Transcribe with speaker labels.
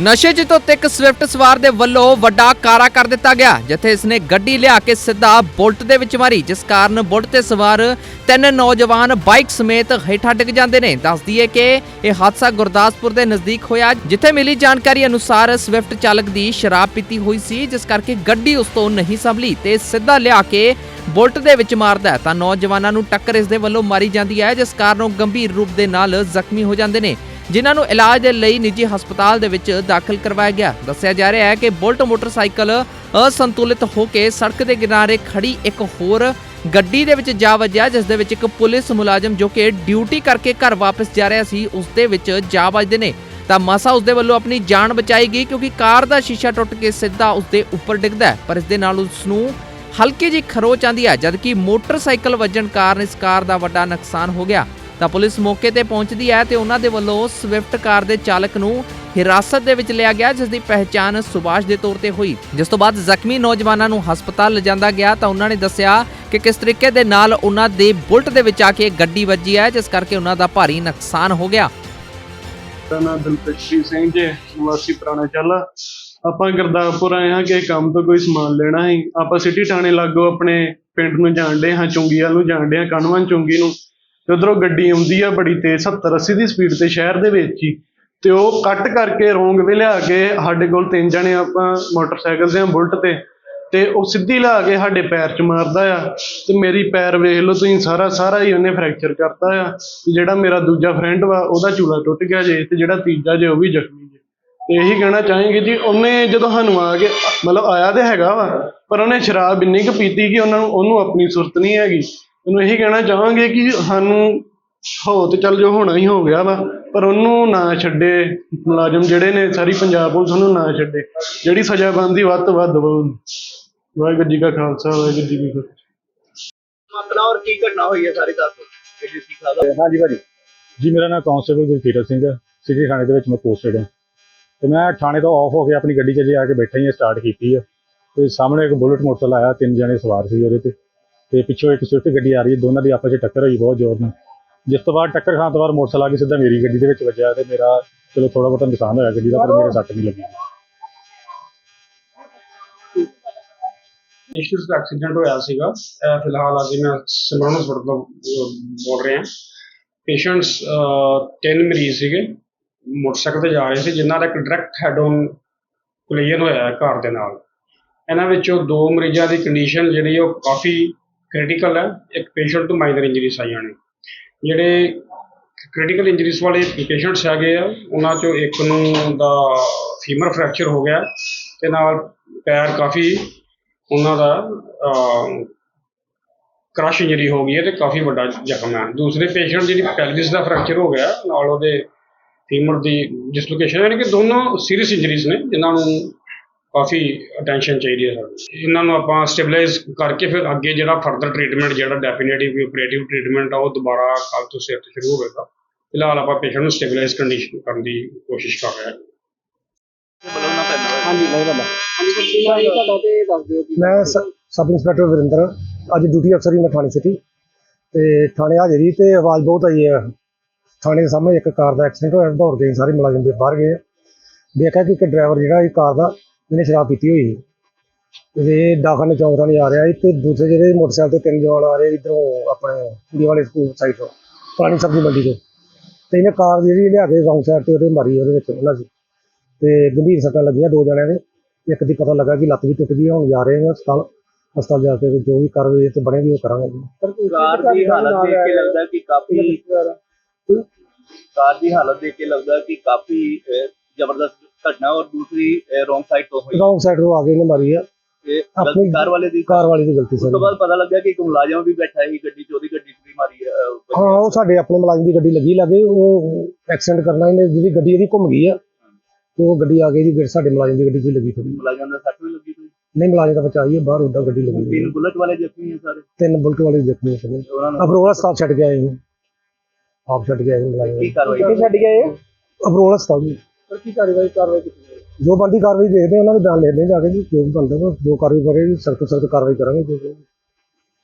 Speaker 1: ਨਸ਼ੇ 'ਚ ਧੁੱਤ ਇੱਕ ਸਵਿਫਟ ਸਵਾਰ ਦੇ ਵੱਲੋਂ ਵੱਡਾ ਕਾਰਾ ਕਰ ਦਿੱਤਾ ਗਿਆ, ਜਿੱਥੇ ਇਸਨੇ ਗੱਡੀ ਲਿਆ ਕੇ ਸਿੱਧਾ ਬੁਲਟ ਦੇ ਵਿੱਚ ਮਾਰੀ, ਜਿਸ ਕਾਰਨ ਬੁਲਟ ਤੇ ਸਵਾਰ ਤਿੰਨ ਨੌਜਵਾਨ ਬਾਈਕ ਸਮੇਤ ਹੇਠਾਂ ਡਿੱਗ ਜਾਂਦੇ ਨੇ। ਦੱਸ ਦਈਏ ਕਿ ਇਹ ਹਾਦਸਾ ਗੁਰਦਾਸਪੁਰ ਦੇ ਨਜ਼ਦੀਕ ਹੋਇਆ, ਜਿੱਥੇ ਮਿਲੀ ਜਾਣਕਾਰੀ ਅਨੁਸਾਰ ਸਵਿਫਟ ਚਾਲਕ ਦੀ ਸ਼ਰਾਬ ਪੀਤੀ ਹੋਈ ਸੀ, ਜਿਸ ਕਰਕੇ ਗੱਡੀ ਉਸ ਤੋਂ ਨਹੀਂ ਸੰਭਲੀ ਤੇ ਸਿੱਧਾ ਲਿਆ ਕੇ ਬੁਲਟ ਦੇ ਵਿੱਚ ਮਾਰਦਾ ਹੈ। ਤਾਂ ਨੌਜਵਾਨਾਂ ਨੂੰ ਟੱਕਰ ਇਸ ਦੇ ਵੱਲੋਂ ਮਾਰੀ ਜਾਂਦੀ ਹੈ, ਜਿਸ ਕਾਰਨ ਉਹ ਗੰਭੀਰ ਰੂਪ ਦੇ ਨਾਲ ਜ਼ਖਮੀ ਹੋ ਜਾਂਦੇ ਨੇ। ਜਿਨ੍ਹਾਂ ਨੂੰ ਇਲਾਜ ਦੇ ਲਈ ਨਿੱਜੀ ਹਸਪਤਾਲ ਦੇ ਵਿੱਚ ਦਾਖਲ ਕਰਵਾਇਆ ਗਿਆ। ਦੱਸਿਆ ਜਾ ਰਿਹਾ ਹੈ ਕਿ ਬੁਲਟ ਮੋਟਰਸਾਈਕਲ ਅਸੰਤੁਲਿਤ ਹੋ ਕੇ ਸੜਕ ਦੇ ਕਿਨਾਰੇ ਖੜੀ ਇੱਕ ਹੋਰ ਗੱਡੀ ਦੇ ਵਿੱਚ ਜਾ ਵੱਜਿਆ, ਜਿਸ ਦੇ ਵਿੱਚ ਇੱਕ ਪੁਲਿਸ ਮੁਲਾਜ਼ਮ ਜੋ ਕਿ ਡਿਊਟੀ ਕਰਕੇ ਘਰ ਵਾਪਸ ਜਾ ਰਿਹਾ ਸੀ, ਉਸ ਦੇ ਵਿੱਚ ਜਾ ਵੱਜਦੇ ਨੇ। ਤਾਂ ਮਾਸਾ ਉਸ ਦੇ ਵੱਲੋਂ ਆਪਣੀ ਜਾਨ ਬਚਾਈ ਗਈ, ਕਿਉਂਕਿ ਕਾਰ ਦਾ ਸ਼ੀਸ਼ਾ ਟੁੱਟ ਕੇ ਸਿੱਧਾ ਉਸ ਦੇ ਉੱਪਰ ਡਿੱਗਦਾ ਪਰ ਇਸ ਦੇ ਨਾਲ ਉਸ ਨੂੰ ਹਲਕੀ ਜਿਹੀ ਖਰੋਚ ਆਂਦੀ ਹੈ, ਜਦਕਿ ਮੋਟਰਸਾਈਕਲ ਵੱਜਣ ਕਾਰਨ ਇਸ ਕਾਰ ਦਾ ਵੱਡਾ ਨੁਕਸਾਨ ਹੋ ਗਿਆ। ਤਾਂ ਪੁਲਿਸ ਮੌਕੇ ਤੇ ਪਹੁੰਚਦੀ ਹੈ ਤੇ ਉਹਨਾਂ ਦੇ ਵੱਲੋਂ ਸਵਿਫਟ ਕਾਰ ਦੇ ਚਾਲਕ ਨੂੰ ਹਿਰਾਸਤ ਦੇ ਵਿੱਚ ਲਿਆ ਗਿਆ ਜਿਸ ਦੀ ਪਹਿਚਾਣ ਸੁਭਾਸ਼ ਦੇ ਤੌਰ ਤੇ ਹੋਈ। ਜਿਸ ਤੋਂ ਬਾਅਦ ਜ਼ਖਮੀ ਨੌਜਵਾਨਾਂ ਨੂੰ ਹਸਪਤਾਲ ਲਿਜਾਂਦਾ ਗਿਆ ਤਾਂ ਉਹਨਾਂ ਨੇ ਦੱਸਿਆ ਕਿ ਕਿਸ ਤਰੀਕੇ ਦੇ ਨਾਲ ਉਹਨਾਂ ਦੇ ਬੁਲਟ ਦੇ ਵਿੱਚ ਆ ਕੇ ਗੱਡੀ ਵੱਜੀ ਹੈ, ਜਿਸ ਕਰਕੇ ਉਹਨਾਂ ਦਾ ਭਾਰੀ ਨੁਕਸਾਨ ਹੋ ਗਿਆ।
Speaker 2: ਮੇਰਾ ਨਾਮ ਦਿਲਪ੍ਰੀਤ ਸਿੰਘ ਜੀ ਵਾਸੀ ਪੁਰਾਣਾ ਚੱਲਾ। ਆਪਾਂ ਗੁਰਦਾਸਪੁਰ ਆਏ ਹਾਂ ਕਿ ਕੰਮ ਤੋਂ ਕੋਈ ਸਮਾਨ ਲੈਣਾ ਸੀ। ਆਪਾਂ ਸਿਟੀ ਥਾਣੇ ਲਾਗੋ ਆਪਣੇ ਪਿੰਡ ਨੂੰ ਜਾਣਦੇ ਹਾਂ, ਚੁੰਗੀਆਂ ਨੂੰ ਜਾਣਦੇ ਹਾਂ ਕਨਵਨ ਚੁੰਗੀ ਨੂੰ। ਤੇ ਉਧਰੋਂ ਗੱਡੀ ਆਉਂਦੀ ਆ ਬੜੀ ਤੇਜ਼ 70 80 ਦੀ ਸਪੀਡ ਤੇ ਸ਼ਹਿਰ ਦੇ ਵਿੱਚ ਹੀ। ਤੇ ਉਹ ਕੱਟ ਕਰਕੇ ਰੋਂਗ ਵੇ ਲਿਆ ਕੇ ਸਾਡੇ ਕੋਲ ਤਿੰਨ ਜਣੇ ਆਪਾਂ ਮੋਟਰਸਾਈਕਲ ਤੇ ਆ, ਬੁਲਟ ਤੇ। ਤੇ ਉਹ ਸਿੱਧੀ ਲਾ ਕੇ ਸਾਡੇ ਪੈਰ 'ਚ ਮਾਰਦਾ ਆ। ਤੇ ਮੇਰੀ ਪੈਰ ਵੇਖ ਲਓ ਤੁਸੀਂ, ਸਾਰਾ ਸਾਰਾ ਹੀ ਉਹਨੇ ਫ੍ਰੈਕਚਰ ਕਰਤਾ ਆ। ਤੇ ਜਿਹੜਾ ਮੇਰਾ ਦੂਜਾ ਫਰੈਂਡ ਵਾ, ਉਹਦਾ ਚੂਲਾ ਟੁੱਟ ਗਿਆ ਜੇ, ਤੇ ਜਿਹੜਾ ਤੀਜਾ ਜੇ, ਉਹ ਵੀ ਜ਼ਖਮੀ ਜੇ। ਤੇ ਇਹੀ ਕਹਿਣਾ ਚਾਹਾਂਗੇ ਜੀ, ਉਹਨੇ ਜਦੋਂ ਸਾਨੂੰ ਆ ਕੇ, ਮਤਲਬ ਆਇਆ ਤੇ ਹੈਗਾ ਵਾ, ਪਰ ਉਹਨੇ ਸ਼ਰਾਬ ਇੰਨੀ ਕੁ ਪੀਤੀ ਕਿ ਉਹਨਾਂ ਨੂੰ, ਉਹਨੂੰ ਆਪਣੀ ਸੁਰਤ ਨਹੀਂ ਹੈਗੀ। ਉਹਨੂੰ ਇਹੀ ਕਹਿਣਾ ਚਾਹਾਂਗੇ ਕਿ ਸਾਨੂੰ ਹੋ ਤੇ ਚੱਲ ਜੋ ਹੋਣਾ ਹੀ ਹੋ ਗਿਆ ਵਾ ਪਰ ਉਹਨੂੰ ਨਾ ਛੱਡੇ ਮੁਲਾਜ਼ਮ ਜਿਹੜੇ ਨੇ ਸਾਰੀ ਪੰਜਾਬ ਪੁਲਿਸ ਉਹਨੂੰ ਨਾ ਛੱਡੇ ਜਿਹੜੀ ਸਜ਼ਾ ਬਣਦੀ ਵੱਧ ਤੋਂ ਵੱਧ ਦਵੋ। ਵਾਹਿਗੁਰੂ ਜੀ ਕਾ ਖਾਲਸਾ ਵਾਹਿਗੁਰੂ ਜੀ ਕੀ ਫਤਿਹ।
Speaker 3: ਆਪਣਾ ਔਰ ਕੀ ਘਟਨਾ ਹੋਈ ਹੈ ਸਾਰੀ ਦੱਸੋ ਜਿਹੜੀ ਸਿੱਖਾ ਦਾ
Speaker 4: ਹਾਂਜੀ ਭਾਜੀ ਜੀ ਮੇਰਾ ਨਾਮ ਕਾਂਸਟੇਬਲ ਗੁਰਕੀਰਤ ਸਿੰਘ ਹੈ। ਸਿਟੀ ਥਾਣੇ ਦੇ ਵਿੱਚ ਮੈਂ ਪੋਸਟਡ ਹਾਂ। ਤੇ ਮੈਂ ਥਾਣੇ ਤੋਂ ਆਫ ਹੋ ਕੇ ਆਪਣੀ ਗੱਡੀ 'ਚ ਜੇ ਆ ਕੇ ਬੈਠਾ ਹੀ ਹਾਂ ਸਟਾਰਟ ਕੀਤੀ ਹੈ ਤੇ ਸਾਹਮਣੇ ਇੱਕ ਬੁਲਟ ਮੋਟਰਸਾਈਕਲ ਆਇਆ ਤਿੰਨ ਜਣੇ ਸਵਾਰ ਸੀ ਉਹਦੇ ਤੇ। ਤੇ ਪਿੱਛੋਂ ਇੱਕ ਸਵਿਫਟ ਗੱਡੀ ਆ ਰਹੀ ਹੈ, ਦੋਨਾਂ ਦੀ ਆਪਸ 'ਚ ਟੱਕਰ ਹੋਈ ਬਹੁਤ ਜ਼ੋਰ ਨਾਲ। ਜਿਸ ਤੋਂ ਬਾਅਦ ਟੱਕਰ ਖਾਣ ਤੋਂ ਬਾਅਦ ਮੋਟਰਸਾਈਕਲ ਆ ਕੇ ਸਿੱਧਾ ਮੇਰੀ ਗੱਡੀ ਦੇ ਵਿੱਚ ਵੱਜਿਆ ਤੇ ਮੇਰਾ ਚਲੋ ਥੋੜਾ ਬਹੁਤਾ ਨੁਕਸਾਨ ਹੋਇਆ ਗੱਡੀ ਦਾ, ਪਰ ਮੇਰੇ ਸੱਟ ਨਹੀਂ ਲੱਗੀ।
Speaker 2: ਇਸ਼ੂਸ ਦਾ ਐਕਸੀਡੈਂਟ ਹੋਇਆ ਸੀਗਾ। ਫਿਲਹਾਲ ਅੱਜ ਮੈਂ ਸਿਮਰਨ ਹਸਪਤਾਲ ਤੋਂ ਬੋਲ ਰਿਹਾ। ਪੇਸ਼ੈਂਟਸ ਤਿੰਨ ਮਰੀਜ਼ ਸੀਗੇ। ਮੋਟਰਸਾਈਕਲ ਤੇ ਜਾ ਰਹੇ ਸੀ, ਜਿਨ੍ਹਾਂ ਦਾ ਇੱਕ ਡਾਇਰੈਕਟ ਹੈਡ ਔਨ ਕੋਲੀਜਨ ਹੋਇਆ ਹੈ ਕਾਰ ਦੇ ਨਾਲ। ਇਹਨਾਂ ਵਿੱਚੋਂ ਦੋ ਮਰੀਜ਼ਾਂ ਦੀ ਕੰਡੀਸ਼ਨ ਜਿਹੜੀ ਉਹ ਕਾਫੀ ਕ੍ਰਿਟੀਕਲ ਹੈ, ਇੱਕ ਪੇਸ਼ੈਂਟ ਤੋਂ ਮਾਈਨਰ ਇੰਜਰੀਜ਼ ਆਈਆਂ ਨੇ। ਜਿਹੜੇ ਕ੍ਰਿਟੀਕਲ ਇੰਜਰੀਜ਼ ਵਾਲੇ ਪੇਸ਼ੈਂਟਸ ਹੈਗੇ ਆ, ਉਹਨਾਂ ਚੋਂ ਇੱਕ ਨੂੰ ਦਾ ਫੀਮਰ ਫ੍ਰੈਕਚਰ ਹੋ ਗਿਆ ਤੇ ਨਾਲ ਪੈਰ ਕਾਫੀ ਉਹਨਾਂ ਦਾ ਕ੍ਰਸ਼ ਇੰਜਰੀ ਹੋ ਗਈ ਹੈ ਤੇ ਕਾਫੀ ਵੱਡਾ ਜ਼ਖਮ ਹੈ। ਦੂਸਰੇ ਪੇਸ਼ੈਂਟ ਜਿਹੜੀ ਪੈਲਵਿਸ ਦਾ ਫ੍ਰੈਕਚਰ ਹੋ ਗਿਆ, ਨਾਲ ਉਹਦੇ ਫੀਮਰ ਦੀ ਡਿਸਲੋਕੇਸ਼ਨ ਯਾਨੀ ਕਿ ਦੋਨੋਂ ਸੀਰੀਅਸ ਇੰਜਰੀਜ਼ ਨੇ, ਜਿਨ੍ਹਾਂ ਨੂੰ ਕਾਫੀ ਅਟੈਂਸ਼ਨ ਚਾਹੀਦੀ ਹੈ ਸਾਨੂੰ ਇਹਨਾਂ ਨੂੰ ਆਪਾਂ ਸਟੇਬਲਾਈਜ਼ ਕਰਕੇ ਫਿਰ ਅੱਗੇ ਜਿਹੜਾ ਫਰਦਰ ਟ੍ਰੀਟਮੈਂਟ ਜਿਹੜਾ ਡੈਫੀਨਿਟਿਵ ਆਪਰੇਟਿਵ ਟ੍ਰੀਟਮੈਂਟ ਆ, ਉਹ ਦੁਬਾਰਾ ਕੱਲ ਤੋਂ ਸਿਰ ਤੋਂ ਸ਼ੁਰੂ ਹੋਵੇਗਾ। ਫਿਲਹਾਲ ਆਪਾਂ ਪੇਸ਼ੈਂਟ ਨੂੰ ਸਟੇਬਲਾਈਜ਼ ਕੰਡੀਸ਼ਨ ਕਰਨ ਦੀ ਕੋਸ਼ਿਸ਼ ਕਰ ਰਹੇ ਹਾਂ।
Speaker 5: ਹਾਂਜੀ ਨਹੀਂ ਬਾਬਾ ਮੈਂ ਸਬ ਇੰਸਪੈਕਟਰ ਵਰਿੰਦਰ। ਅੱਜ ਡਿਊਟੀ ਅਫਸਰ ਹੀ ਮੈਂ ਥਾਣੇ ਸਿਟੀ। ਤੇ ਥਾਣੇ ਹਾਜ਼ਰੀ ਤੇ ਆਵਾਜ਼ ਬਹੁਤ ਆਈ ਹੈ। ਥਾਣੇ ਦੇ ਸਾਹਮਣੇ ਇੱਕ ਕਾਰ ਦਾ ਐਕਸੀਡੈਂਟ ਹੋਇਆ। ਦੌੜ ਗਏ ਸਾਰੇ ਮੁਲਾਜ਼ਮ ਦੇ ਬਾਹਰ ਗਏ ਦੇਖਿਆ ਕਿ ਇੱਕ ਡਰਾਈਵਰ ਜਿਹੜਾ ਇਹ ਕਾਰ ਦਾ ਇਹਨੇ ਸ਼ਰਾਬ ਪੀਤੀ ਹੋਈ ਸੀ। ਤੇ ਇਹ ਦਾਖਲ ਚੌਂਕ ਥਾਣੇ ਆ ਰਿਹਾ ਸੀ ਤੇ ਦੂਸਰੇ ਜਿਹੜੇ ਮੋਟਰਸਾਈਕਲ ਤੇ ਤਿੰਨ ਜਵਾਨ ਆ ਰਹੇ ਇਧਰੋਂ ਆਪਣੇ ਕੁੜੀ ਵਾਲੇ ਸਕੂਲ ਸਾਈਡ ਤੋਂ ਪੁਰਾਣੀ ਸਬਜ਼ੀ ਮੰਡੀ ਤੋਂ। ਤੇ ਇਹਨੇ ਕਾਰ ਜਿਹੜੀ ਲਿਆ ਕੇ ਰੌਂਗ ਸਾਈਡ ਤੇ ਉਹਦੇ ਮਾਰੀ ਉਹਦੇ ਵਿੱਚ ਉਹਨਾਂ ਦੀ। ਤੇ ਗੰਭੀਰ ਸੱਟਾਂ ਲੱਗੀਆਂ ਦੋ ਜਣਿਆਂ ਦੇ। ਇੱਕ ਦੀ ਪਤਾ ਲੱਗਾ ਕਿ ਲੱਤ ਵੀ ਟੁੱਟ ਗਈ ਹੈ, ਹੁਣ ਜਾ ਰਹੇ ਹਾਂ ਹਸਪਤਾਲ। ਹਸਪਤਾਲ ਜਾ ਕੇ ਜੋ ਵੀ ਕਾਰਵਾਈ ਤੇ ਬਣੇਗੀ ਉਹ ਕਰਾਂਗੇ। ਜੀ
Speaker 3: ਕਾਰ ਦੀ ਹਾਲਤ ਦੇਖ ਕੇ ਲੱਗਦਾ ਕਿ ਕਾਫੀ ਕਾਰ ਦੀ ਹਾਲਤ ਦੇਖ ਕੇ ਲੱਗਦਾ ਕਿ ਕਾਫੀ ਜ਼ਬਰਦਸਤ ਘਟਨਾ ਔਰ ਦੂਸਰੀ ਰੋਂਗ ਸਾਈਡ ਤੋਂ ਹੋਈ।
Speaker 5: ਰੌਂਗ ਸਾਈਡ ਤੋਂ ਆ ਕੇ ਇਹਨੇ ਮਾਰੀ ਆ।
Speaker 3: ਤੇ
Speaker 5: ਆਪਣੀ-
Speaker 3: ਕਾਰ ਵਾਲੇ ਦੀ?
Speaker 5: ਕਾਰ ਵਾਲੀ ਦੀ ਗਲਤੀ
Speaker 3: ਉਸ ਤੋਂ ਬਾਅਦ ਪਤਾ ਲੱਗਾ ਕਿ ਇੱਕ ਮੁਲਾਜ਼ਮ ਵੀ ਬੈਠਾ ਸੀ ਗੱਡੀ 'ਚ ਉਹਦੀ ਗੱਡੀ 'ਚ ਵੀ ਮਾਰੀ ਅਹ, ਵੱਜੀ।
Speaker 5: ਹਾਂ ਉਹ ਸਾਡੇ ਆਪਣੇ ਮੁਲਾਜ਼ਮ ਦੀ ਗੱਡੀ ਲੱਗੀ ਲੱਗੇ ਉਹ ਐਕਸੀਡੈਂਟ ਕਰਨਾ ਇਹਨੇ ਜਿਹੜੀ ਗੱਡੀ ਇਹਦੀ ਘੁੰਮ ਗਈ ਆ। ਤੇ ਉਹ ਗੱਡੀ ਆ ਗਈ ਜੀ ਫਿਰ ਸਾਡੇ ਮੁਲਾਜ਼ਮ ਦੀ ਗੱਡੀ 'ਚ ਹੀ ਲੱਗੀ ਥੋੜੀ
Speaker 3: ਮੁਲਾਜ਼ਮ ਦਾ ਸੱਟ ਵੀ ਲੱਗੀ ਕੋਈ?
Speaker 5: ਨਹੀਂ ਮੁਲਾਜ਼ਮ ਦਾ ਬਚਾਈ ਹੈ ਬਾਹਰ ਉੱਦਾਂ ਗੱਡੀ ਲੱਗੀ ਹੋਈ
Speaker 3: ਤਿੰਨ
Speaker 5: ਹੈ।
Speaker 3: ਬੁਲਟ ਵਾਲੇ ਜ਼ਖਮੀ ਹੈ ਸਾਰੇ?
Speaker 5: ਤਿੰਨ ਬੁਲਟ ਵਾਲੇ ਜ਼ਖਮੀ ਸੀ
Speaker 3: ਉਹਨਾਂ ਨੂੰ
Speaker 5: ਅਬਰੋਲਾ ਛੱਡ ਆਏ ਜੀ ਆਪ ਛੱਡ ਆਏ ਜੀ ਮੁਲਾਜ਼ਮ।
Speaker 3: ਕੀ ਕਾਰਵਾਈ
Speaker 5: ਛੱਡ ਕੇ ਆਏ? ਅਬਰੋਲਾ ਸਟਾਪ ਜੀ
Speaker 3: ਪਰ ਕੀ ਕਾਰਵਾਈ ਕਾਰਵਾਈ ਕੀਤੀ
Speaker 5: ਜੋ ਬੰਦੀ ਕਾਰਵਾਈ ਦੇਖਦੇ ਆ, ਉਹਨਾਂ ਦੇ ਬਿਆਨ ਲਿਖਦੇ ਆ ਜਾ ਕੇ ਜੀ ਜੋ ਵੀ ਬਣਦਾ ਵਾ, ਜੋ ਕਾਰਵਾਈ ਕਰੇਗੀ ਸਖਤ ਸਖਤ ਕਾਰਵਾਈ ਕਰਾਂਗੇ ਜੋ ਵੀ।